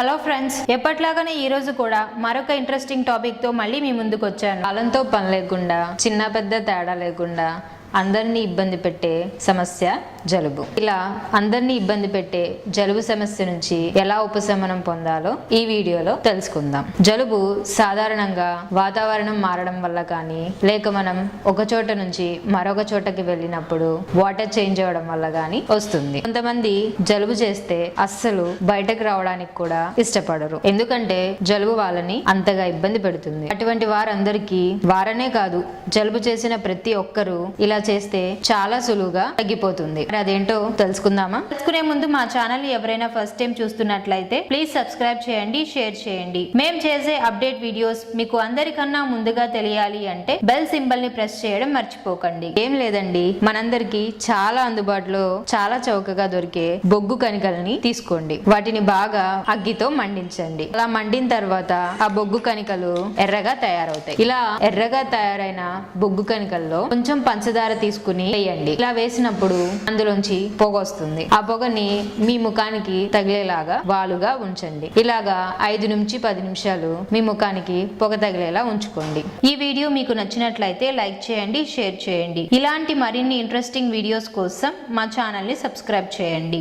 Hello friends ఎప్పట్లాగానే ఈ రోజు కూడా మరొక ఇంట్రెస్టింగ్ టాపిక్తో మళ్ళీ మీ ముందుకు వచ్చాను కాలంతో పని లేకుండా చిన్న పెద్ద తేడా లేకుండా అందరినీ ఇబ్బంది పెట్టే సమస్య జలుబు. ఇలా అందరినీ ఇబ్బంది పెట్టే జలుబు సమస్య నుంచి ఎలా ఉపశమనం పొందాలో ఈ వీడియోలో తెలుసుకుందాం. జలుబు సాధారణంగా వాతావరణం మారడం వల్ల కానీ లేక మనం ఒక చోట నుంచి మరొక చోటకి వెళ్ళినప్పుడు వాటర్ చేంజ్ అవ్వడం వల్ల కానీ వస్తుంది. కొంతమంది జలుబు చేస్తే అస్సలు బయటకు రావడానికి కూడా ఇష్టపడరు. ఎందుకంటే జలుబు వాళ్ళని అంతగా ఇబ్బంది పెడుతుంది. అటువంటి వారందరికీ వారనే కాదు జలుబు చేసిన ప్రతి ఒక్కరూ ఇలా చేస్తే చాలా సులువుగా తగ్గిపోతుంది. మరి అదేంటో తెలుసుకుందామా? తెలుసుకునే ముందు మా ఛానల్ ఎవరైనా ఫస్ట్ టైం చూస్తున్నట్లయితే ప్లీజ్ సబ్స్క్రైబ్ చేయండి షేర్ చేయండి. మేము చేసే అప్డేట్ వీడియోస్ మీకు అందరికన్నా ముందుగా తెలియాలి అంటే బెల్ సింబల్ని ప్రెస్ చేయడం మర్చిపోకండి. ఏం లేదండి మనందరికి చాలా అందుబాటులో చాలా చౌకగా దొరికే బొగ్గు కణికల్ని తీసుకోండి. వాటిని బాగా అగ్గితో మండించండి. అలా మండిన తర్వాత ఆ బొగ్గు కణికలు ఎర్రగా తయారవుతాయి. ఇలా ఎర్రగా తయారైన బొగ్గు కణికల్లో కొంచెం పంచదార తీసుకుని వేయండి. ఇలా వేసినప్పుడు అందులోంచి పొగ వస్తుంది. ఆ పొగని మీ ముఖానికి తగిలేలాగా వాలుగా ఉంచండి. ఇలాగా ఐదు నుంచి పది నిమిషాలు మీ ముఖానికి పొగ తగిలేలా ఉంచుకోండి. ఈ వీడియో మీకు నచ్చినట్లయితే లైక్ చేయండి షేర్ చేయండి. ఇలాంటి మరిన్ని ఇంట్రెస్టింగ్ వీడియోస్ కోసం మా ఛానల్ని సబ్స్క్రైబ్ చేయండి.